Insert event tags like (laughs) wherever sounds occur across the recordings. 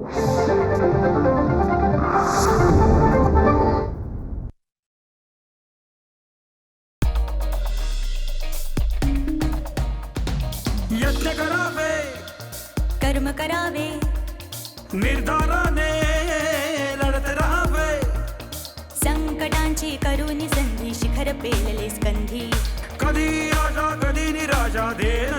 यज्ञ करावे। कर्म करावे। निर्धाराने लढत राहावे। संकटांची करुणी संधी शिखर पेलले स्कंधी। कधी राजा कधी निराशा देण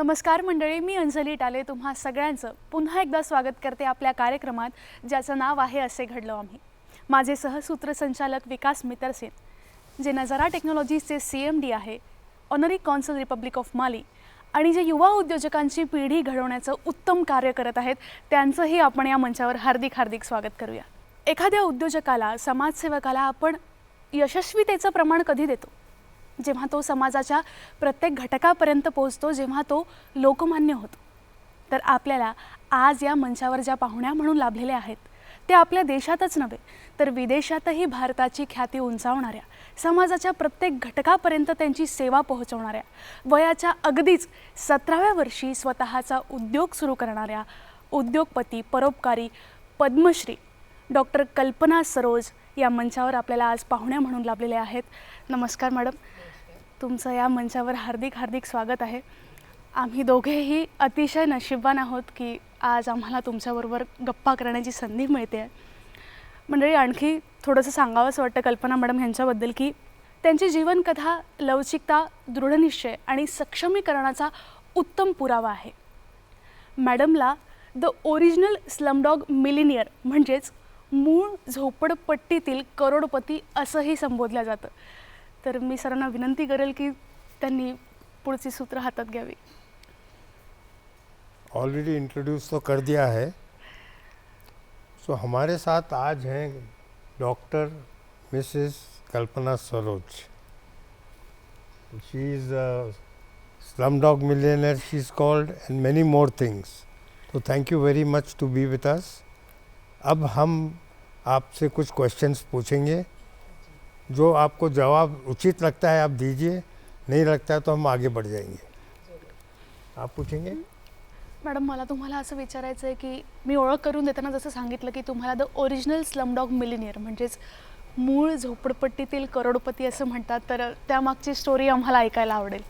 नमस्कार मंडळी मी अंजली टाले तुम्हा सगळ्यांचं पुन्हा एकदा स्वागत करते आपल्या कार्यक्रमात ज्याचं नाव आहे असे घडलो आम्ही. माझे सहसूत्रसंचालक विकास मितरसेन जे नजारा टेक्नॉलॉजीजचे सी एम डी आहे honorary consul republic of Mali आणि जे युवा उद्योजकांची पिढी घडवण्याचं उत्तम कार्य करत आहेत त्यांचंही आपण या मंचावर हार्दिक हार्दिक स्वागत करूया. एखाद्या उद्योजकाला समाजसेवकाला आपण यशस्वीतेचं प्रमाण कधी देतो? जेव्हा तो समाजाच्या प्रत्येक घटकापर्यंत पोहोचतो जेव्हा तो लोकमान्य होतो. तर आपल्याला आज या मंचावर ज्या पाहुण्या म्हणून लाभलेल्या आहेत ते आपल्या देशातच नव्हे तर विदेशातही भारताची ख्याती उंचावणाऱ्या समाजाच्या प्रत्येक घटकापर्यंत त्यांची सेवा पोहोचवणाऱ्या वयाच्या अगदीच सतराव्या वर्षी स्वतःचा उद्योग सुरू करणाऱ्या उद्योगपती परोपकारी पद्मश्री डॉक्टर कल्पना सरोज या मंचावर आपल्याला आज पाहुण्या म्हणून लाभलेल्या आहेत. नमस्कार मॅडम. तुमचं या मंचावर हार्दिक हार्दिक स्वागत आहे. आम्ही दोघेही अतिशय नशीबवान आहोत की आज आम्हाला तुमच्याबरोबर गप्पा करण्याची संधी मिळते आहे. मंडळी आणखी थोडंसं सांगावंसं वाटतं कल्पना मॅडम ह्यांच्याबद्दल की त्यांची जीवनकथा लवचिकता दृढनिश्चय आणि सक्षमीकरणाचा उत्तम पुरावा आहे. मॅडमला द ओरिजिनल स्लमडॉग मिलिनियर म्हणजेच मूळ झोपडपट्टीतील करोडपती असंही संबोधलं जातं. तर मी सरांना विनंती करेल की त्यांनी पुढची सूत्र हातात घ्यावी. ऑलरेडी इंट्रोड्यूस तो कर दिया है। सो हमारे साथ आज हैं doctor Mrs Kalpana Saroj. She is dog millionaire she is called and many more things तो thank you very much to be with us अब हम आपसे कुछ क्वेश्चंस पूछेंगे। जो आपको जवाब उचित लगता है आप दीजिए नहीं लगता है तो हम आगे बढ़ जाएंगे। आप पूछेंगे? मॅडम मला तुम्हाला असं विचारायचं आहे की मी ओळख करून देताना जसं सांगितलं की तुम्हाला द ओरिजिनल स्लमडॉग मिलिनियर म्हणजेच मूळ झोपडपट्टीतील करोडपती असं म्हणतात तर त्यामागची स्टोरी आम्हाला ऐकायला आवडेल.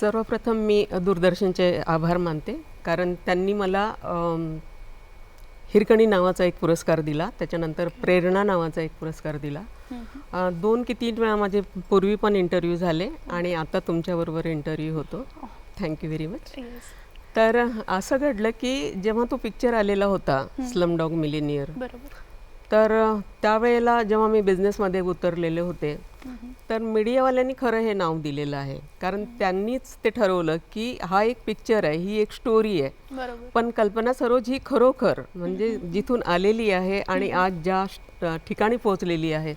सर्वप्रथम मी दूरदर्शनचे आभार मानते कारण त्यांनी मला हिरकणी नावाचा एक पुरस्कार दिला त्याच्यानंतर प्रेरणा नावाचा एक पुरस्कार दिला. दोन की तीन वेळा माझे पूर्वी पण इंटरव्ह्यू झाले आणि आता तुमच्याबरोबर इंटरव्ह्यू होतो. थँक्यू व्हेरी मच तर असं घडलं की जेव्हा तो पिक्चर आलेला होता स्लम डॉग मिलेनियर बरोबर. तर त्यावेळेला जेव्हा मी बिझनेसमध्ये उतरलेले होते तर मीडियावाल्यांनी खरं हे नाव दिलेलं आहे. कारण त्यांनीच ते ठरवलं की हा एक पिक्चर आहे ही एक स्टोरी आहे. पण कल्पना सरोज ही खरोखर म्हणजे जिथून आलेली आहे आणि आज ज्या ठिकाणी पोहोचलेली आहे.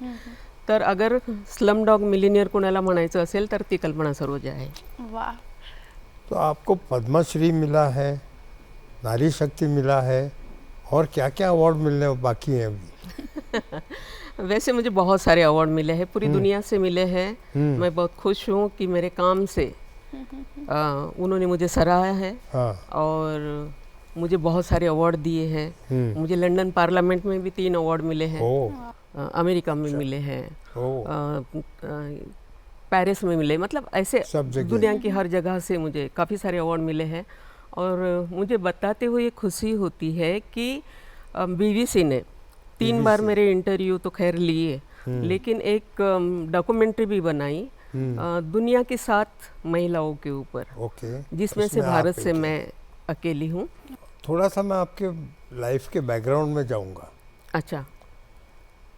तर अगर स्लम डॉग मिलिनियर कोणाला म्हणायचं असेल तर ती कल्पना सरोज आहे. वा. तो आपको पद्मश्री मिला है नारी शक्ति मिला है और क्या क्या अवार्ड मिलने बाकी हैं अभी? (laughs) वैसे मुझे बहुत सारे अवार्ड मिले हैं पूरी दुनिया से मिले हैं। मैं बहुत खुश हूँ कि मेरे काम से (laughs) उन्होंने मुझे सराहा है हाँ। और मुझे बहुत सारे अवार्ड दिए हैं। हम्म। मुझे लंदन पार्लियामेंट में भी तीन अवार्ड मिले हैं। अमेरिका में मिले हैं। पेरिस में मिले मतलब ऐसे दुनिया की हर जगह से मुझे काफ़ी सारे अवार्ड मिले हैं। और मुझे बताते हुए खुशी होती है कि बीबीसी ने तीन बार मेरे इंटरव्यू तो खैर लिए। लेकिन एक डॉक्यूमेंट्री भी बनाई दुनिया की सात महिलाओं के ऊपर। ओके। जिसमें से भारत से मैं अकेली हूँ। थोड़ा सा मैं आपके लाइफ के बैकग्राउंड में जाऊँगा। अच्छा।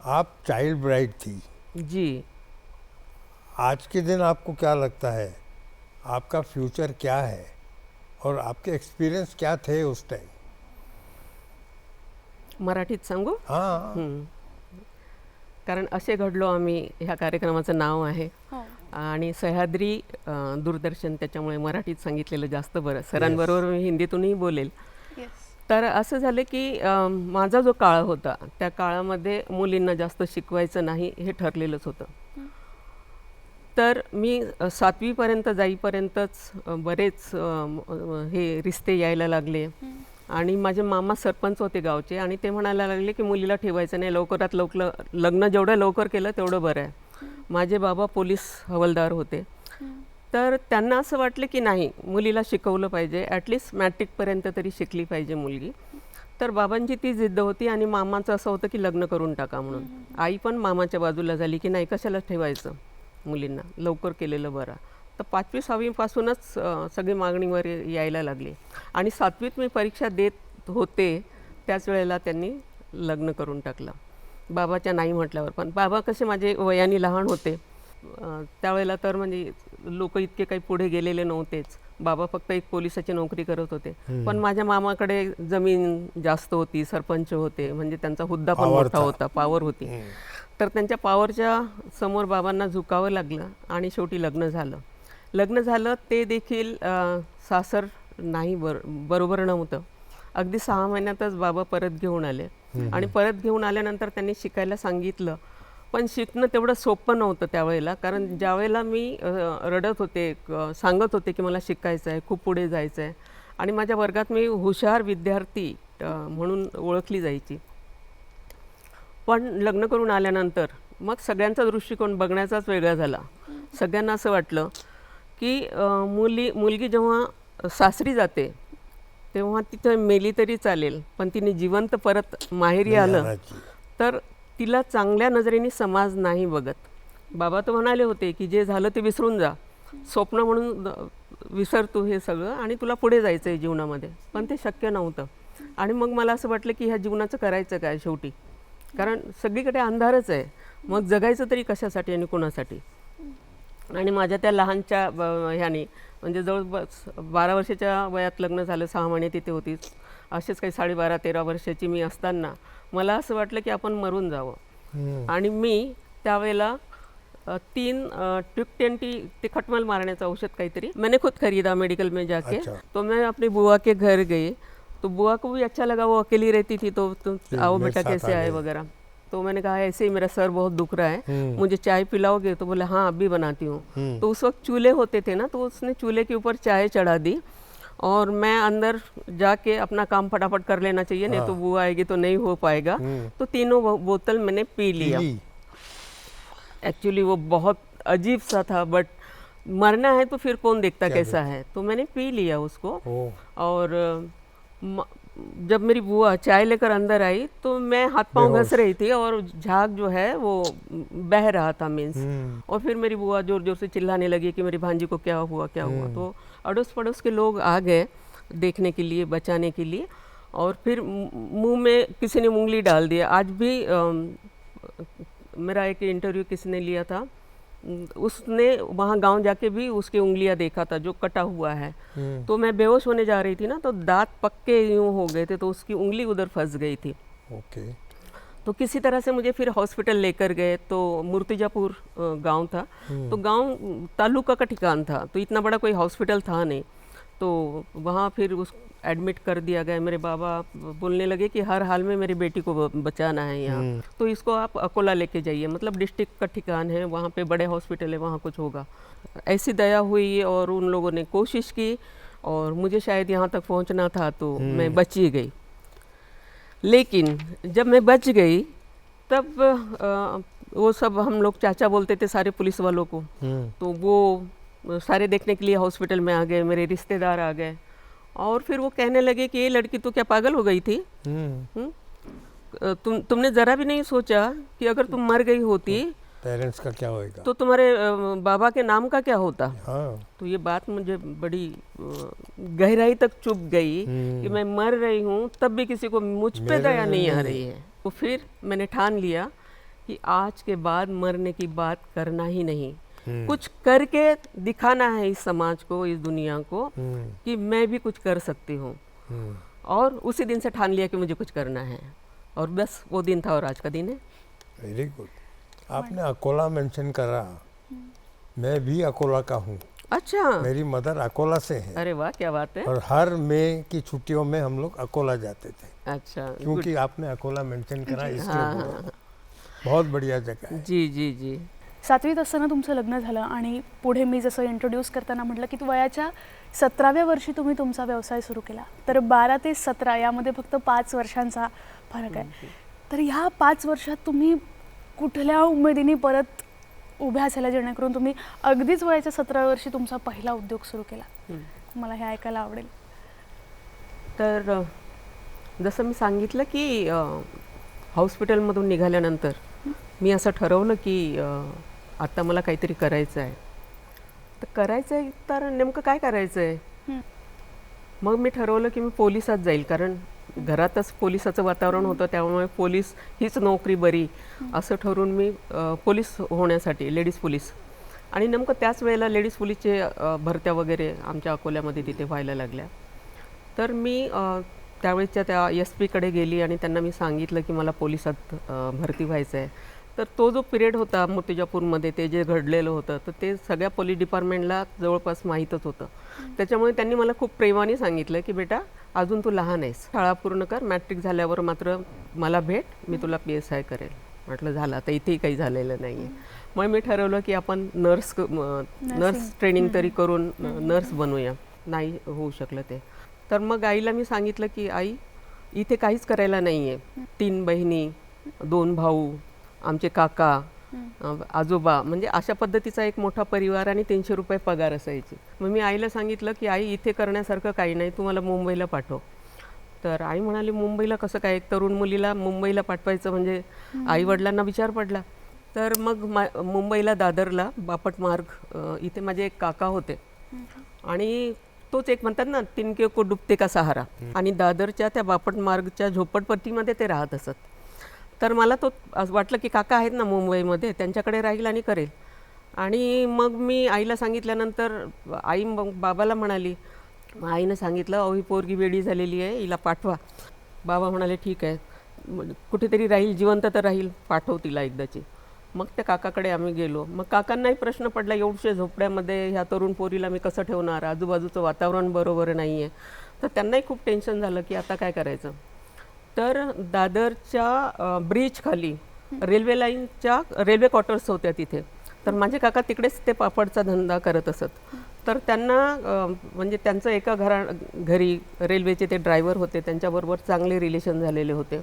आप चाइल्ड ब्राइड थी। जी। आज के दिन आपको क्या लगता है? आपका फ्यूचर क्या है? और आपके एक्सपीरियंस क्या थे उस टाइम मराठीत सांगू? हाँ. हं. कारण असे घडलो आम्ही ह्या कार्यक्रमाचं नाव आहे. हो. आणि सह्याद्री अं, दूरदर्शन त्याच्यामुळे मराठीत सांगितलेलं जास्त बरं. सरांबरोबर मी हिंदीतूनही बोलेल. येस तर असं झालं की अं, माझा जो काळ होता त्या काळामध्ये मुलींना जास्त शिकवायचं नाही हे ठरलेलंच होतं. तर मी अ, सातवीपर्यंत जाईपर्यंतच अ, बरेच अ, म- हे रिश्ते यायला लागले. आणि माझे मामा सरपंच होते गावचे आणि ते म्हणायला लागले की मुलीला ठेवायचं नाही लवकरात लवकर लग्न जेवढं लवकर केलं तेवढं बरं आहे. माझे बाबा पोलीस हवालदार होते. तर त्यांना असं वाटलं की नाही मुलीला शिकवलं पाहिजे ॲटलिस्ट मॅट्रिकपर्यंत तरी शिकली पाहिजे मुलगी. तर बाबांची ती जिद्द होती आणि मामाचं असं होतं की लग्न करून टाका म्हणून. आई पण मामाच्या बाजूला झाली की नाही कशाला ठेवायचं मुलींना? लवकर केलेलं बरं. तर पाचवी सहावीपासूनच सगळी मागणीवर यायला लागली. आणि सातवीत मी परीक्षा देत होते त्याच वेळेला त्यांनी लग्न करून टाकलं. बाबाच्या नाही म्हटल्यावर पण. बाबा कसे माझे वयाने लहान होते. त्यावेळेला तर म्हणजे लोक इतके काही पुढे गेलेले नव्हतेच. बाबा फक्त एक पोलिसाची नोकरी करत होते. पण माझ्या मामाकडे जमीन जास्त होती सरपंच होते. म्हणजे त्यांचा हुद्दा पण मोठा. होता पावर होती. तर त्यांच्या पावरच्या समोर बाबांना झुकावं लागलं आणि शेवटी लग्न झालं. लग्न झालं ते देखील सासर नाही बर बरोबर नव्हतं. अगदी सहा महिन्यातच बाबा परत घेऊन आले. आणि परत घेऊन आल्यानंतर त्यांनी शिकायला सांगितलं. पण शिकणं तेवढं सोपं नव्हतं त्यावेळेला. कारण ज्यावेळेला मी रडत होते सांगत होते की मला शिकायचं आहे खूप पुढे जायचं आहे आणि माझ्या वर्गात मी हुशार विद्यार्थी म्हणून ओळखली जायची. पण लग्न करून आल्यानंतर मग सगळ्यांचा दृष्टिकोन बघण्याचाच वेगळा झाला. सगळ्यांना असं वाटलं की मुली मुलगी जेव्हा सासरी जाते तेव्हा तिथं मेली तरी चालेल पण तिने जिवंत परत माहेरी आलं. तर तिला चांगल्या नजरेने समाज नाही बघत. बाबा तर म्हणाले होते की जे झालं ते विसरून जा. स्वप्न म्हणून अ, विसर तू हे सगळं आणि तुला पुढे जायचं आहे जीवनामध्ये. पण ते शक्य नव्हतं. आणि मग मला असं वाटलं की ह्या जीवनाचं करायचं काय शेवटी? कारण सगळीकडे अंधारच आहे. मग जगायचं तरी कशासाठी आणि कोणासाठी? आणि माझ्या त्या लहानच्या ह्याने म्हणजे जवळपास बारा वर्षाच्या वयात लग्न झालं सहा महिने तिथे होतीच असेच काही साडेबारा तेरा वर्षाची मी असताना मला असं वाटलं की आपण मरून जावं. आणि मी त्यावेळेला तीन ट्रिप्टेंटी ते खटमल मारण्याचं औषध काहीतरी मैंने खुद खरीदा मेडिकल में जाके अच्छा। तो मैं अपनी बुआ के घर गई तो बुआ को भी अच्छा लगा वो अकेली रहती थी तो, तो आओ बेटा कैसे आए। वगैरह तो मैंने कहा ऐसे ही मेरा सर बहुत दुख रहा है। हम्म। मुझे चाय पिलाओगे? तो बोले हाँ अभी बनाती हूँ। हम्म। तो उस वक्त चूल्हे होते थे ना तो उसने चूल्हे के ऊपर चाय चढ़ा दी और मैं अंदर जाके अपना काम फटाफट कर लेना चाहिए नहीं तो वो आएगी तो नहीं हो पाएगा। हम्म। तो तीनों बोतल मैंने पी लिया। एक्चुअली वो बहुत अजीब सा था बट मरना है तो फिर कौन देखता कैसा है? तो मैंने पी लिया उसको और जब मेरी बुआ चाय लेकर अंदर आई तो मैं हाथ पाँव घस रही थी और झाग जो है वो बह रहा था मीन्स। हम्म। और फिर मेरी बुआ ज़ोर ज़ोर से चिल्लाने लगी कि मेरी भांजी को क्या हुआ क्या हुआ? तो अड़ोस पड़ोस के लोग आ गए देखने के लिए बचाने के लिए। और फिर मुँह में किसी ने उंगली डाल दिया आज भी अम, मेरा एक इंटरव्यू किसी ने लिया था। उसने वहाँ गाँव जाके भी उसकी उंगलियाँ देखा था जो कटा हुआ है। हम्म। तो मैं बेहोश होने जा रही थी ना तो दांत पक्के यूँ हो गए थे तो उसकी उंगली उधर फंस गई थी। ओके। तो किसी तरह से मुझे फिर हॉस्पिटल लेकर गए तो मूर्तिजापुर गाँव था। तो गाँव तालुका का ठिकान था तो इतना बड़ा कोई हॉस्पिटल था नहीं। तो वहाँ फिर उस एडमिट कर दिया गया मेरे बाबा बोलने लगे कि हर हाल में मेरी बेटी को बचाना है यहाँ। तो इसको आप अकोला लेके जाइए मतलब डिस्ट्रिक्ट का ठिकान है वहाँ पे बड़े हॉस्पिटल है वहाँ कुछ होगा। ऐसी दया हुई और उन लोगों ने कोशिश की और मुझे शायद यहाँ तक पहुँचना था तो मैं बची गई। लेकिन जब मैं बच गई तब अ, वो सब हम लोग चाचा बोलते थे सारे पुलिस वालों को। हम्म। तो वो सारे देखने के लिए हॉस्पिटल में आ गए मेरे रिश्तेदार आ गए। और फिर वो कहने लगे कि ये लड़की तो क्या पागल हो गई थी? हम्म। हम्म? तुम तुमने ज़रा भी नहीं सोचा कि अगर तुम मर गई होती पेरेंट्स का क्या होएगा? तो तुम्हारे बाबा के नाम का क्या होता? हाँ। तो ये बात मुझे बड़ी गहराई तक चुप गई कि मैं मर रही हूँ तब भी किसी को मुझ पे दया नहीं आ रही है। तो फिर मैंने ठान लिया कि आज के बाद मरने की बात करना ही नहीं। कुछ करके दिखाना है इस समाज को इस दुनिया को हम्म। कि मैं भी कुछ कर सकती हूँ। हम्म। और उसी दिन से ठान लिया कि मुझे कुछ करना है। और बस वो दिन था और आज का दिन है। वेरी गुड आपने अकोला मेंशन करा। मैं भी अकोला का हूँ। अच्छा। मेरी मदर अकोला से है। अरे वाह क्या बात है। और हर मई की छुट्टियों में हम लोग अकोला जाते थे। अच्छा. क्योंकि आपने अकोला मेंशन करा इसलिए हाँ, हाँ, बहुत बढ़िया जगह है। जी जी जी। सातवीत असताना तुमचं लग्न झालं आणि पुढे मी जसं इंट्रोड्यूस करताना म्हटलं की वयाच्या सतराव्या वर्षी तुम्ही तुमचा व्यवसाय सुरू केला. तर बारा ते सतरा यामध्ये फक्त पाच वर्षांचा फरक आहे. तर ह्या पाच वर्षात तुम्ही कुठल्या उमेदीने परत उभ्या झाल्या जेणेकरून तुम्ही अगदीच वयाच्या सतराव्या वर्षी तुमचा पहिला उद्योग सुरू केला. मला हे ऐकायला आवडेल. तर जसं मी सांगितलं की हॉस्पिटलमधून निघाल्यानंतर मी असं ठरवलं की आता मला काहीतरी करायचं आहे तर करायचं आहे तर नेमकं काय करायचं आहे. मग मी ठरवलं की मी पोलिसात जाईल कारण घरातच पोलिसाचं वातावरण होतं त्यामुळे पोलीस हीच नोकरी बरी. असं ठरवून मी पोलीस होण्यासाठी लेडीज पोलीस. आणि नेमकं त्याच वेळेला लेडीज पोलीसचे भरत्या वगैरे आमच्या अकोल्यामध्ये तिथे व्हायला लागल्या. तर मी अ, त्यावेळेसच्या त्या एस पीकडे गेली आणि त्यांना मी सांगितलं की मला पोलिसात भरती व्हायचं आहे तर तो जो पिरियड होता मूर्तिजापूरमध्ये ते जे घडलेलं होतं तर ते सगळ्या पोलीस डिपार्टमेंटला जवळपास माहीतच होतं. त्याच्यामुळे त्यांनी मला खूप प्रेमाने सांगितलं की बेटा अजून तू लहान आहेस. शाळा पूर्ण कर मॅट्रिक झाल्यावर मात्र मला भेट मी तुला पी एस आय करेल. म्हटलं झालं आता इथेही काही झालेलं नाही आहे मग मी ठरवलं की आपण नर्स नर्स ट्रेनिंग तरी करून नर्स बनवूया नाही होऊ शकलं ते. तर मग आईला मी सांगितलं की आई इथे काहीच करायला नाही आहे तीन बहिणी दोन भाऊ आमचे काका आजोबा म्हणजे अशा पद्धतीचा एक मोठा परिवार आणि तीनशे रुपये पगार असायची. मग मी आईला सांगितलं की आई इथे करण्यासारखं काही नाही तू मला मुंबईला पाठव. तर आई म्हणाली मुंबईला कसं काय? एक तरुण मुलीला मुंबईला पाठवायचं म्हणजे आई वडिलांना विचार पडला. तर मग मा मुंबईला दादरला बापट मार्ग इथे माझे एक काका होते. आणि तोच एक म्हणतात ना तिनके को डुबते का सहारा. आणि दादरच्या त्या बापट मार्गच्या झोपडपट्टीमध्ये ते राहत असत. तर मला तो असं वाटलं की काका आहेत ना मुंबईमध्ये त्यांच्याकडे राहील आणि करेल. आणि मग मी आईला सांगितल्यानंतर आई मग बाबाला म्हणाली आईनं सांगितलं अहो ही पोरगी वेडी झालेली आहे हिला पाठवा. बाबा म्हणाले ठीक आहे. कुठेतरी राहील जिवंत तर राहील पाठव तिला एकदाची. मग त्या काकाकडे आम्ही गेलो. मग काकांनाही प्रश्न पडला एवढशे झोपड्यामध्ये ह्या तरुण पोरीला मी कसं ठेवणार? आजूबाजूचं वातावरण बरोबर नाही आहे तर त्यांनाही खूप टेन्शन झालं की आता काय करायचं? तर दादरच्या ब्रिजखाली रेल्वे लाईनच्या रेल्वे क्वार्टर्स होत्या तिथे. तर माझे काका तिकडेच ते पापडचा धंदा करत असत. तर त्यांना म्हणजे त्यांचं एका घरा घरी रेल्वेचे ते ड्रायव्हर होते त्यांच्याबरोबर चांगले रिलेशन झालेले होते.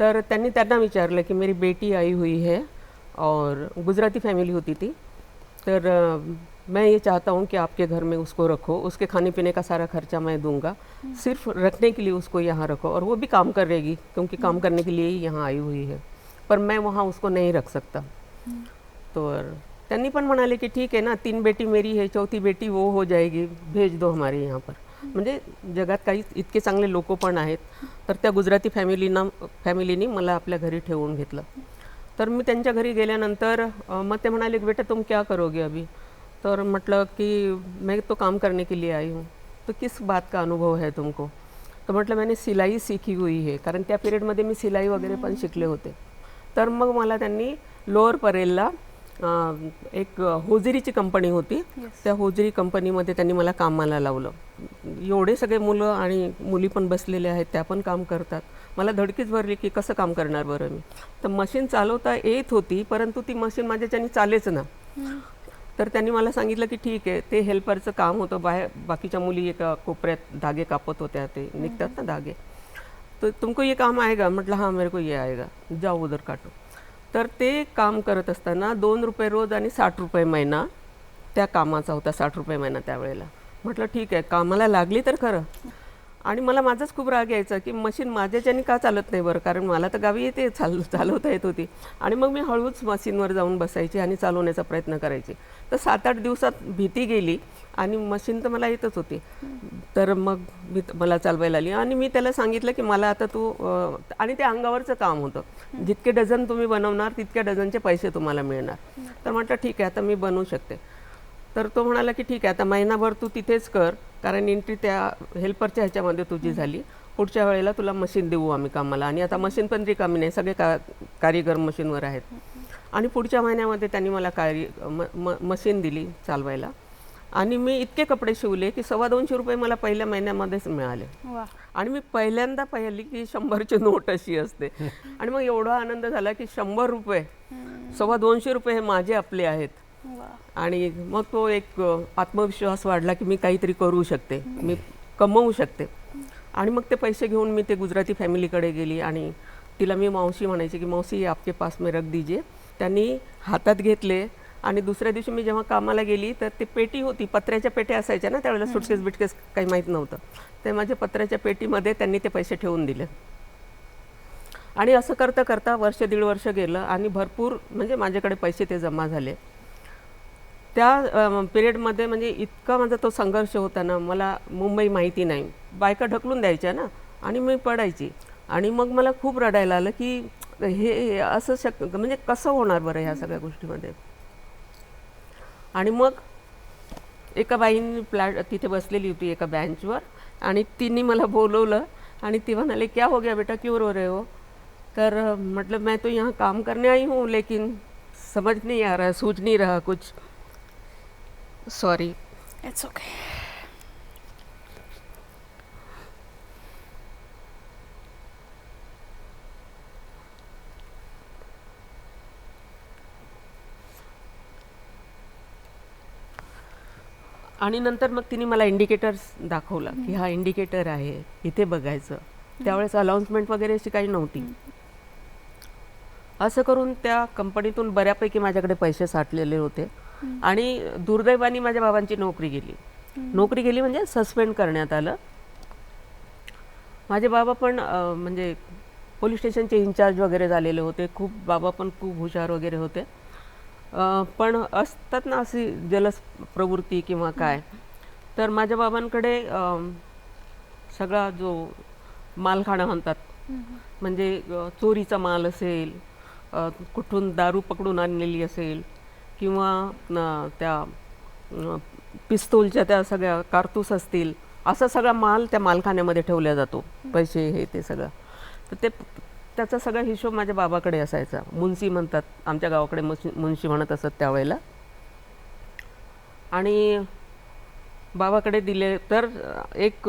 तर त्यांनी त्यांना विचारलं की मेरी बेटी आई हुई है और गुजराती फॅमिली होती ती. तर मैं ये चाहता हूँ कि आपके घर में उसको रखो उसके खाने पीने का सारा खर्चा मैं दूँगा। सिर्फ़ रखने के लिए उसको यहाँ रखो और वो भी काम करेगी क्योंकि काम करने के लिए ही यहाँ आई हुई है। पर मैं वहाँ उसको नहीं रख सकता। तो त्यांनी पण म्हणाले की ठीक आहे ना तीन बेटी मेरी है चौथी बेटी वो हो जाएगी भेज दो हमारे यहाँ पर। म्हणजे जगात काही इतके चांगले लोक पण आहेत तर त्या गुजराती फॅमिलीना फॅमिलीनी मला आपल्या घरी ठेवून घेतलं. तर मी त्यांच्या घरी गेल्यानंतर मग ते म्हणाले बेटा तुम क्या करोगे अभी? तर म्हटलं की मैं तो काम करने के लिए आई हूँ। तो किस बात का अनुभव है तुमको? तर म्हटलं मैंने सिलाई सीखी हुई है कारण त्या पिरियडमध्ये मी सिलाई वगैरे पण शिकले होते। तर मग मला त्यांनी लोअर परेलला एक होजरीची कंपनी होती। त्या होजरी कंपनीमध्ये त्यांनी मला कामाला लावलं। एवढे सगळे मुलं आणि मुली पण बसलेले आहेत त्या पण काम करतात। मला धडकीच भरली की कसं काम करणार बरं मी? तर मशीन चालवता येत होती परंतु ती मशीन माझ्याच्यानी चालेच ना। तर त्यांनी मला सांगितलं की ठीक आहे ते हेल्परचं काम होतं बाहेर. बाकीच्या मुली एका कोपऱ्यात धागे कापत होत्या ते निघतात ना धागे. तो तुमको ये काम आएगा? म्हटलं हां मेरे को ये आएगा. जाओ उधर काटो. तर ते काम करत असताना दोन रुपये रोज आणि साठ रुपये महिना त्या कामाचा होता साठ रुपये महिना त्यावेळेला. म्हटलं ठीक आहे कामाला लागली तर खरं. आणि मला माझाच खूप राग यायचा की मशीन माझ्याच्याने का चालत नाही बरं? कारण मला तर गावी येते चाल चालवता येत होती. आणि मग मी हळूच मशीनवर जाऊन बसायची आणि चालवण्याचा प्रयत्न करायची. तर सात आठ दिवसात भीती गेली आणि मशीन तर मला येतच होती. तर मग मी मला चालवायला आली आणि मी त्याला सांगितलं की मला आता तू आणि ते अंगावरचं काम होतं. जितके डझन तुम्ही बनवणार तितक्या डझनचे पैसे तुम्हाला मिळणार. तर म्हटलं ठीक आहे आता मी बनवू शकते. तर तो म्हणाला की ठीक आहे आता महिनाभर तू तिथेच कर. कारण एंट्री त्या हेल्परच्या ह्याच्यामध्ये तुझी झाली. पुढच्या वेळेला तुला मशीन देऊ आम्ही कामाला. आणि आता मशीन पण रिकामी नाही. सगळे का कारीगर मशीनवर आहेत. आणि पुढच्या महिन्यामध्ये त्यांनी मला कारी म म मशीन दिली चालवायला. आणि मी इतके कपडे शिवले की सव्वा दोनशे रुपये मला पहिल्या महिन्यामध्येच मिळाले. आणि मी पहिल्यांदा पाहिली की शंभरची नोट अशी असते. (laughs) आणि मग एवढा आनंद झाला की शंभर रुपये सव्वा दोनशे रुपये हे माझे आपले आहेत. आणि मग तो एक आत्मविश्वास वाढला की मी काहीतरी करू शकते. मी कमवू शकते. आणि मग ते पैसे घेऊन मी ते गुजराती फॅमिलीकडे गेली आणि तिला मी मावशी म्हणायची की मावशी आपके पास मी रख दीजिए. त्यांनी हातात घेतले आणि दुसऱ्या दिवशी मी जेव्हा कामाला गेली तर ते पेटी होती पत्र्याच्या पेट्या असायच्या ना त्यावेळेला सुटकेस बिटकेस काही माहीत नव्हतं. ते माझ्या पत्र्याच्या पेटीमध्ये त्यांनी ते पैसे ठेवून दिले. आणि असं करता करता वर्ष दीड वर्ष गेलं आणि भरपूर म्हणजे माझ्याकडे पैसे ते जमा झाले. त्या पिरियडमध्ये म्हणजे इतका माझा तो संघर्ष होता ना मला मुंबई माहिती नाही. बायका ढकलून द्यायच्या ना आणि मी पडायची. आणि मग मला खूप रडायला आलं की हे असं शक म्हणजे कसं होणार बरं ह्या सगळ्या गोष्टीमध्ये? आणि मग एका बाईंनी प्लॅट तिथे बसलेली होती एका बेंचवर आणि तिने मला बोलवलं. आणि ती म्हणाले क्या हो गया बेटा? क्यों रो रहे हो? तर म्हटलं मतलब मैं तो यहाँ काम करने आई हूँ लेकिन समझ नहीं आ रहा सूझ नहीं रहा कुछ. सॉरी इट्स ओके आणि नंतर मग तिने मला इंडिकेटर्स दाखवला की हा इंडिकेटर आहे इथे बघायचं. त्यावेळेस अनाऊन्समेंट वगैरे अशी काही नव्हती. असं करून त्या कंपनीतून बऱ्यापैकी माझ्याकडे पैसे साठलेले होते. आणि दुर्दैवाने माझ्या बाबांची नोकरी गेली. नोकरी गेली म्हणजे सस्पेंड करण्यात आलं. माझे बाबा पण म्हणजे पोलीस स्टेशनचे इन्चार्ज वगैरे झालेले होते. खूप बाबा पण खूप हुशार वगैरे होते. पण असतात ना अशी जलस प्रवृत्ती किंवा काय. तर माझ्या बाबांकडे सगळा जो मालखाणा म्हणतात. म्हणजे चोरीचा माल असेल कुठून दारू पकडून आणलेली असेल किंवा त्या पिस्तूलच्या त्या सगळ्या कारतूस असतील असा सगळा माल त्या मालखान्यामध्ये ठेवला जातो. पैसे हे ते सगळं. तर ते त्याचा सगळा हिशोब माझ्या बाबाकडे असायचा. मुन्शी म्हणतात आमच्या गावाकडे मुन्शी मुन्शी म्हणत असत त्यावेळेला. आणि बाबाकडे दिले तर एक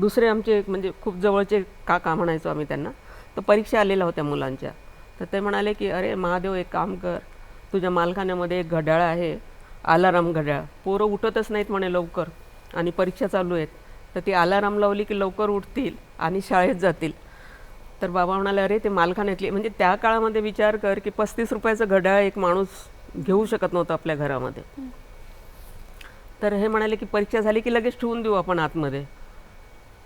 दुसरे आमचे एक म्हणजे खूप जवळचे काका म्हणायचो आम्ही त्यांना. तर परीक्षा आलेल्या होत्या मुलांच्या. तर ते म्हणाले की अरे महादेव एक काम कर. तुझ्या मालखान्यामध्ये एक घड्याळ आहे अलाराम घड्याळ. पोरं उठतच नाहीत म्हणे लवकर. आणि परीक्षा चालू आहेत. तर ती अलाराम लावली की लवकर उठतील आणि शाळेत जातील. तर बाबा म्हणाले अरे ते मालखान्यातली म्हणजे त्या काळामध्ये विचार कर की पस्तीस रुपयाचं घड्याळ एक माणूस घेऊ शकत नव्हता आपल्या घरामध्ये. तर हे म्हणाले की परीक्षा झाली की लगेच ठेवून देऊ आपण आतमध्ये.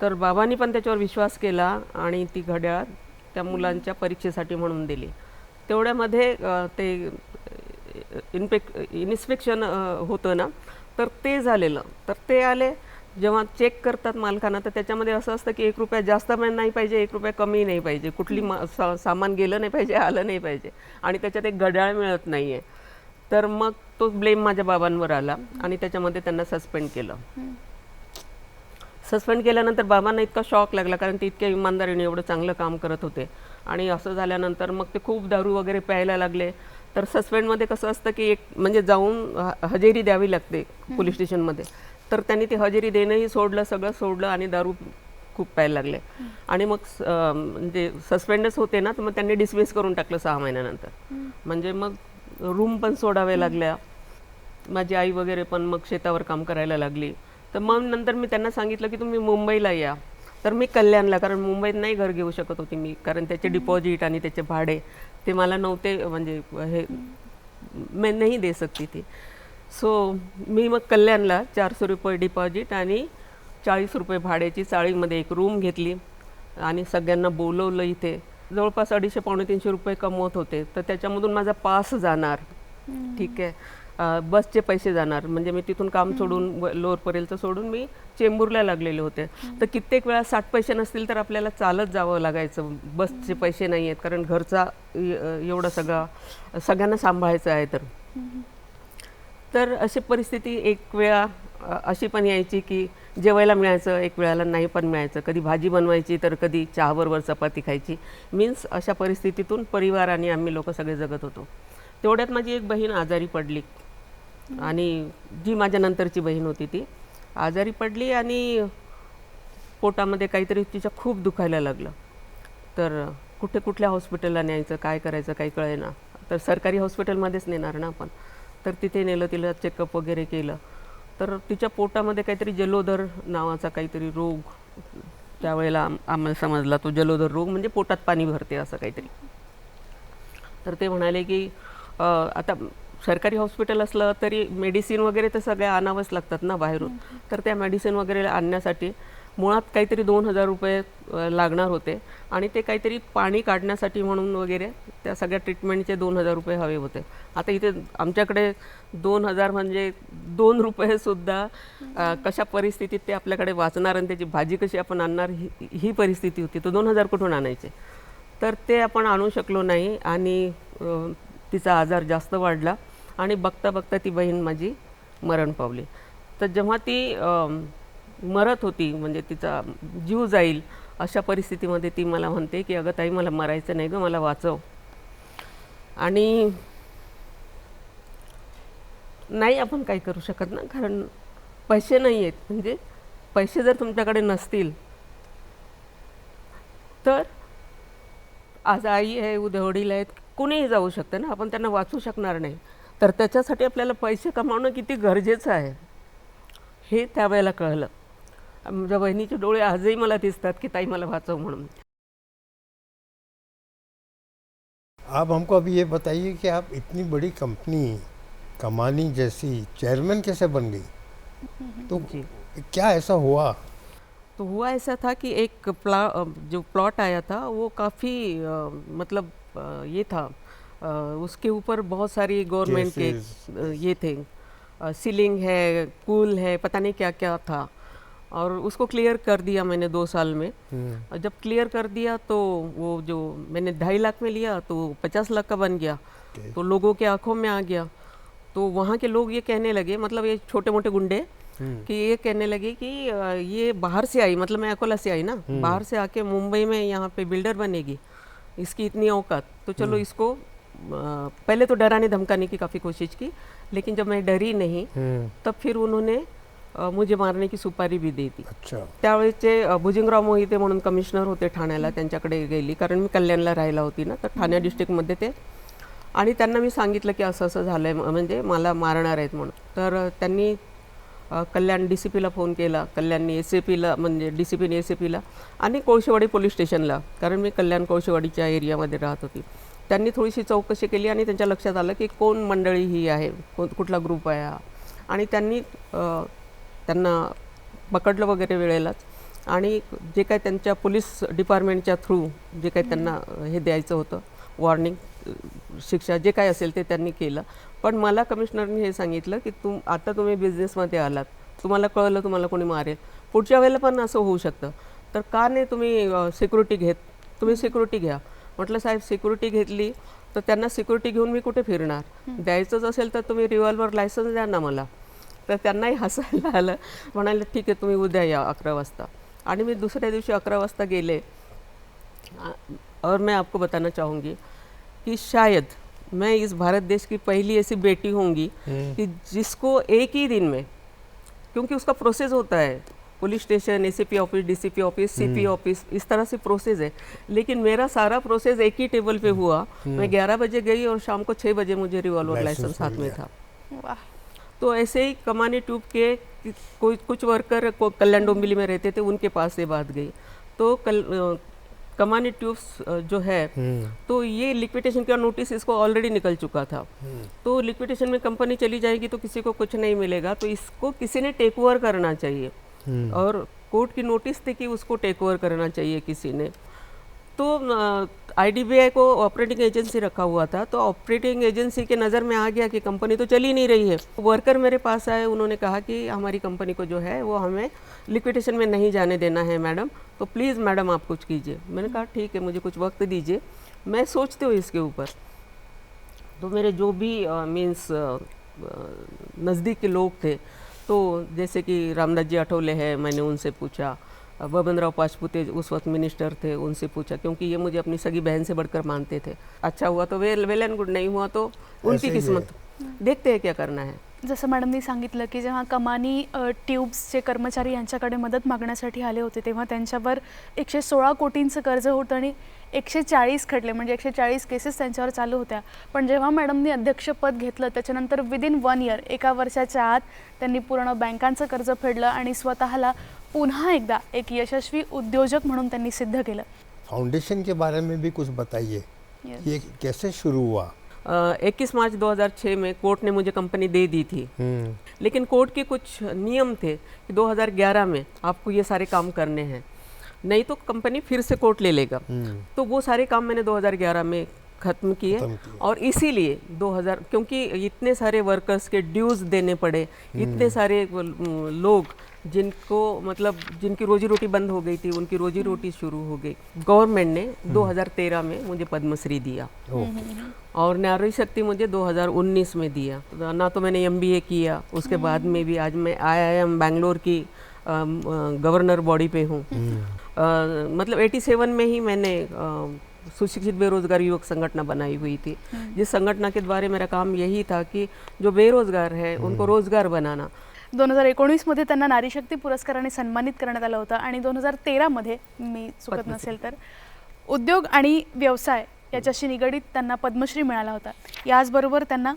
तर बाबांनी पण त्याच्यावर विश्वास केला आणि ती घड्याळ त्या मुलांच्या परीक्षेसाठी म्हणून दिली. तेवढ्यामध्ये ते इन्पेक इन्स्पेक्शन होतं ना. तर ते झालेलं. तर ते आले. जेव्हा चेक करतात मालकांना तर त्याच्यामध्ये असं असतं की एक रुपया जास्त पण नाही पाहिजे एक रुपया कमी नाही पाहिजे. कुठली मा सा सामान गेलं नाही पाहिजे आलं नाही पाहिजे. आणि त्याच्यात एक घड्याळ मिळत नाही आहे तर मग तो ब्लेम माझ्या बाबांवर आला आणि त्याच्यामध्ये त्यांना सस्पेंड केलं. सस्पेंड केल्यानंतर बाबांना इतका शॉक लागला कारण ते इतक्या इमानदारीने एवढं चांगलं काम करत होते. आणि असं झाल्यानंतर मग ते खूप दारू वगैरे प्यायला लागले. तर सस्पेंडमध्ये कसं असतं की एक म्हणजे जाऊन हजेरी द्यावी लागते पोलीस स्टेशनमध्ये. तर त्यांनी ती हजेरी देणंही सोडलं सगळं सोडलं आणि दारू खूप प्यायला लागले. आणि मग म्हणजे सस्पेंडच होते ना तर मग त्यांनी डिसमिस करून टाकलं सहा महिन्यानंतर. म्हणजे मग रूम पण सोडाव्या लागल्या. माझी आई वगैरे पण मग शेतावर काम करायला लागली. तर मग नंतर मी त्यांना सांगितलं की तुम्ही मुंबईला या. तर मी कल्याणला कारण मुंबईत नाही घर घेऊ शकत होती मी कारण त्याचे डिपॉझिट आणि त्याचे भाडे ते मला नव्हते म्हणजे हे मी नाही दे सकती थी सो मी मग कल्याणला चारशे रुपये डिपॉझिट आणि चाळीस रुपये भाड्याची चाळीमध्ये एक रूम घेतली आणि सगळ्यांना बोलवलं इथे. जवळपास अडीचशे पावणे तीनशे रुपये कमवत होते. तर त्याच्यामधून माझा पास जाणार. ठीक आहे. बसचे पैसे जाणार. म्हणजे मी तिथून काम सोडून लोअरपर्यंत सोडून मी चेंबूरला लागलेले होते. तर कित्येक वेळा साठ पैसे नसतील तर आपल्याला चालत जावं लागायचं. बसचे पैसे नाही आहेत. कारण घरचा एवढा सगळा सगळ्यांना सांभाळायचं आहे तर. तर अशी परिस्थिती एक वेळा अशी पण यायची की जेवायला मिळायचं एक वेळाला नाही पण मिळायचं. कधी भाजी बनवायची तर कधी चहाबरोबर चपाती खायची. मीन्स अशा परिस्थितीतून परिवाराने आम्ही लोक सगळे जगत होतो. तेवढ्यात माझी एक बहीण आजारी पडली. आणि जी माझ्या नंतरची बहीण होती ती आजारी पडली आणि पोटामध्ये काहीतरी तिच्या खूप दुखायला लागलं. तर कुठे कुठल्या हॉस्पिटलला न्यायचं काय करायचं काही कळेना. तर सरकारी हॉस्पिटलमध्येच नेणार ना आपण. तर तिथे नेलं तिला चेकअप वगैरे केलं. तर तिच्या पोटामध्ये काहीतरी जलोदर नावाचा काहीतरी रोग त्यावेळेला आम्हाला समजला तो जलोदर रोग म्हणजे पोटात पाणी भरते असं काहीतरी. तर ते म्हणाले की आता सरकारी हॉस्पिटल असलं तरी मेडिसिन वगैरे तर सगळ्या आणावंच लागतात ना बाहेरून. तर त्या मेडिसिन वगैरे आणण्यासाठी मुळात काहीतरी दोन हजार रुपये लागणार होते. आणि ते काहीतरी पाणी काढण्यासाठी म्हणून वगैरे त्या सगळ्या ट्रीटमेंटचे दोन हजार रुपये हवे होते. आता इथे आमच्याकडे दोन हजार म्हणजे दोन रुपयेसुद्धा कशा परिस्थितीत ते आपल्याकडे वाचणार आणि त्याची भाजी कशी आपण आणणार ही ही परिस्थिती होती. तर दोन हजार कुठून आणायचे? तर ते आपण आणू शकलो नाही आणि तिचा आजार जास्त वाढला. आणि बघता बघता ती बहीण माझी मरण पावली. तर जेव्हा ती मरत होती म्हणजे तिचा जीव जाईल अशा परिस्थितीमध्ये ती मला म्हणते की अगं ताई मला मरायचं नाही गं मला वाचव. आणि नाही आपण काही करू शकत ना कारण पैसे नाही आहेत. म्हणजे पैसे जर तुमच्याकडे नसतील तर आज आई आहे उद्या वडील आहेत कुणीही जाऊ शकतं ना आपण त्यांना वाचू शकणार नाही. तर त्याच्यासाठी आपल्याला पैसे कमावणं किती गरजेचं आहे हे त्यावेळेला कळलं. माझ्या बहिणीचे डोळे आजही मला दिसतात की ताई मला वाचव म्हणून. आप हमको अभी ये बताइए कि आप इतनी बड़ी कंपनी कमानी जैसी चेयरमैन कैसे बन गई? तो क्या ऐसा हुआ? तो हुआ ऐसा था कि एक प्ला जो प्लॉट आया था वो काफ़ी मतलब ये था। उसके ऊपर बहुत सारी गवर्नमेंट के ये थे। सीलिंग है कूल है पता नहीं क्या क्या था। और उसको क्लियर कर दिया मैंने दो साल में। और जब क्लियर कर दिया तो वो जो मैंने ढाई लाख में लिया तो पचास लाख का बन गया। तो लोगों के आँखों में आ गया। तो वहाँ के लोग ये कहने लगे मतलब ये छोटे मोटे गुंडे कि ये कहने लगे कि ये बाहर से आई मतलब मैं अकोला से आई ना बाहर से आके मुंबई में यहाँ पे बिल्डर बनेगी। इसकी इतनी औकात। तो चलो इसको पहले तो डराने धमकाने की काफ़ी कोशिश की लेकिन जब मैं डरी नहीं तब फिर उन्होंने मुझे मारने की सुपारी भी दी अच्छा। त्यावेळेचे भुजंगराव मोहिते म्हणून कमिशनर होते ठाण्याला त्यांच्याकडे गेली कारण मी कल्याणला राहायला होती ना तर ठाणे डिस्ट्रिक्टमध्ये ते आणि त्यांना मी सांगितलं की असं असं झालं आहे म्हणजे मला मारणार आहेत म्हणून. तर त्यांनी कल्याण डी सी पीला फोन केला कल्याणनी एस ए पीला म्हणजे डी सी पीने एस ए पीला आणि कोळशेवाडी पोलीस स्टेशनला कारण मी कल्याण कोळशेवाडीच्या एरियामध्ये राहत होती. त्यांनी थोडीशी चौकशी केली आणि त्यांच्या लक्षात आलं की कोण मंडळी ही आहे कोण कुठला ग्रुप आहे हा. आणि त्यांनी त्यांना पकडलं वगैरे वेळेलाच. आणि जे काय त्यांच्या पोलीस डिपार्टमेंटच्या थ्रू जे काही त्यांना हे द्यायचं होतं वॉर्निंग शिक्षा जे काय असेल ते त्यांनी केलं. पण मला कमिशनरने हे सांगितलं की तुम आता तुम्ही बिझनेसमध्ये आलात. तुम्हाला कळलं तुम्हाला कोणी मारेल. पुढच्या वेळेला पण असं होऊ शकतं. तर का नाही तुम्ही सिक्युरिटी घेत तुम्ही सिक्युरिटी घ्या. म्हटलं साहेब सिक्युरिटी घेतली तर त्यांना सिक्युरिटी घेऊन मी कुठे फिरणार? द्यायचंच असेल तर तुम्ही रिव्हॉल्वर लायसन्स द्या ना मला. तर त्यांनाही हसायला आलं. म्हणाले ठीक आहे तुम्ही उद्या या अकरा वाजता. आणि मी दुसऱ्या दिवशी अकरा वाजता गेले. और मैं आपको बताना चाहूँगी कि शायद मैं इस भारत देश की पहली ऐसी बेटी होंगी कि जिसको एक ही दिन में क्योंकि उसका प्रोसेस होता है police station ACP office DCP office CP office इस तरह से प्रोसेस है। लेकिन मेरा सारा प्रोसेस एक ही टेबल पे हुआ। मैं 11 बजे गई और शाम को 6 बजे मुझे रिवॉल्वर लाइसेंस हाथ में था। तो ऐसे ही कमानी ट्यूब के कोई कुछ वर्कर को कल्याण डोंबिवली में रहते थे उनके पास ये बात गई। तो कल कमानी ट्यूब्स जो है तो ये लिक्विडेशन का नोटिस इसको ऑलरेडी निकल चुका था। तो लिक्विडेशन में कंपनी चली जाएगी तो किसी को कुछ नहीं मिलेगा। तो इसको किसी ने टेक ओवर करना चाहिए। और कोर्ट की नोटिस थी कि उसको टेक ओवर करना चाहिए किसी ने। तो आईडीबीआई को ऑपरेटिंग एजेंसी रखा हुआ था तो ऑपरेटिंग एजेंसी के नज़र में आ गया कि कंपनी तो चली नहीं रही है। वर्कर मेरे पास आए, उन्होंने कहा कि हमारी कंपनी को जो है, वो हमें लिक्विडेशन में नहीं जाने देना है मैडम तो प्लीज़ मैडम आप कुछ कीजिए। मैंने कहा, ठीक है, मुझे कुछ वक्त दीजिए। मैं सोचती हूँ इसके ऊपर। तो मेरे जो भी मीन्स नज़दीक के लोग थे तो जैसे कि रामदास जी अठौले हैं मैंने उनसे पूछा। बबनराव पाशपुते उस वक्त मिनिस्टर थे उनसे पूछा क्योंकि ये मुझे अपनी सगी बहन से बढ़कर मानते थे। अच्छा हुआ तो वेल वेल एंड गुड नहीं हुआ तो उनकी। किस्मत। देखते हैं क्या करना है। जसं मॅडमनी सांगितलं की जेव्हा कमानी ट्यूब्सचे कर्मचारी यांच्याकडे मदत मागण्यासाठी आले होते तेव्हा त्यांच्यावर एकशे सोळा कोटींचं कर्ज होतं आणि एकशे चाळीस खटले म्हणजे एकशे चाळीस केसेस त्यांच्यावर चालू होत्या. पण जेव्हा मॅडमनी अध्यक्षपद घेतलं त्याच्यानंतर विदिन वन इयर एका वर्षाच्या आत त्यांनी पूर्ण बँकांचं कर्ज फेडलं आणि स्वतःला पुन्हा एकदा एक यशस्वी उद्योजक म्हणून त्यांनी सिद्ध केलं. फाउंडेशन के बारे में भी कुछ बताइए Yes. ये कैसे शुरू हुआ? इक्कीस मार्च 2006 में कोर्ट ने मुझे कंपनी दे दी थी। हम्म, लेकिन कोर्ट के कुछ नियम थे कि 2011 में आपको ये सारे काम करने हैं। नहीं तो कंपनी फिर से कोर्ट ले लेगा। हम्म, तो वो सारे काम मैंने 2011 में ख़त्म किए। और इसीलिए 2000 क्योंकि इतने सारे वर्कर्स के ड्यूज देने पड़े इतने सारे लोग जिनको मतलब जिनकी रोजी रोटी बंद हो गई थी उनकी रोजी रोटी शुरू हो गई। गवर्नमेंट ने 2013 में मुझे पद्मश्री दिया। और नारी शक्ति मुझे 2019 में दिया। तो ना तो मैंने एमबीए किया उसके बाद में भी आज मैं आई आई बैंगलोर की गवर्नर बॉडी पे हूँ। मतलब 87 में ही मैंने सुशिक्षित बेरोजगार युवक संगठना बनाई हुई थी। जिस संगठना के द्वारा मेरा काम यही था कि जो बेरोजगार है उनको रोजगार बनाना। दोन हजार एकोणीसमध्ये त्यांना नारीशक्ती पुरस्काराने सन्मानित करण्यात आलं होतं आणि दोन हजार तेरामध्ये मी चुकत. नसेल तर उद्योग आणि व्यवसाय याच्याशी निगडीत त्यांना पद्मश्री मिळाला होता. याचबरोबर त्यांना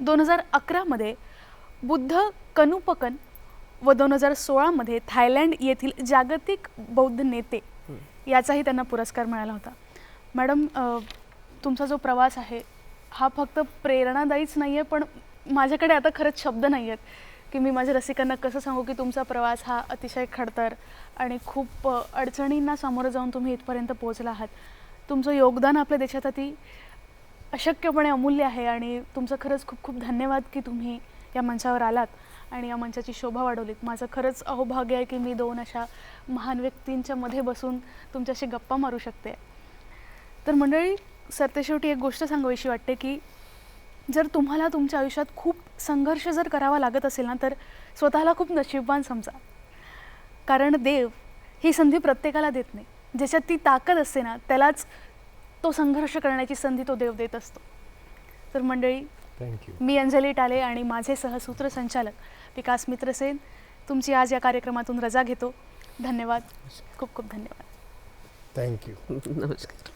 दोन हजार अकरामध्ये बुद्ध कनुपकन व दोन हजार सोळामध्ये थायलंड येथील जागतिक बौद्ध नेते याचाही त्यांना पुरस्कार मिळाला होता. मॅडम तुमचा जो प्रवास आहे हा फक्त प्रेरणादायीच नाही आहे पण माझ्याकडे आता खरंच शब्द नाही आहेत की मी माझ्या रसिकांना कसं सांगू की तुमचा प्रवास हा अतिशय खडतर आणि खूप अडचणींना सामोरं जाऊन तुम्ही इथपर्यंत पोहोचला आहात. तुमचं योगदान आपल्या देशात अति अशक्यपणे अमूल्य आहे आणि तुमचं खरंच खूप खूप धन्यवाद की तुम्ही या मंचावर आलात. आणि या मंचाची शोभा वाढवलीत. माझं खरंच अहोभाग्य आहे की मी दोन अशा महान व्यक्तींच्या मध्ये बसून तुमच्याशी गप्पा मारू शकते. तर मंडळी सरतेशेवटी एक गोष्ट सांगावीशी वाटते की जर तुम्हाला तुमच्या आयुष्यात खूप संघर्ष जर करावा लागत असेल ना तर स्वतःला खूप नशीबवान समजा. कारण देव ही संधी प्रत्येकाला देत नाही. ज्याच्यात ती ताकद असते ना त्यालाच तो संघर्ष करण्याची संधी तो देव देत असतो. तर मंडळी मी अंजली टाले आणि माझे सहसूत्रसंचालक विकास मित्रसेन तुमची आज या कार्यक्रमातून रजा घेतो. धन्यवाद. खूप खूप धन्यवाद. थैंक यू (laughs) नमस्कार.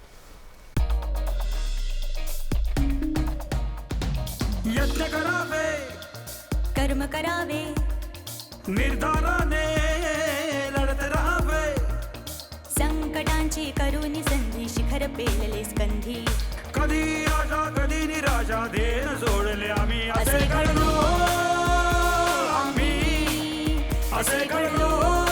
यज्ञ करावे. कर्म करावे. निर्धाराने लढत राहावे. संकटांची करुणी संधी शिखर पेलले स्कंधी. कधी राजा कधी निराशा दे I say, girl, you.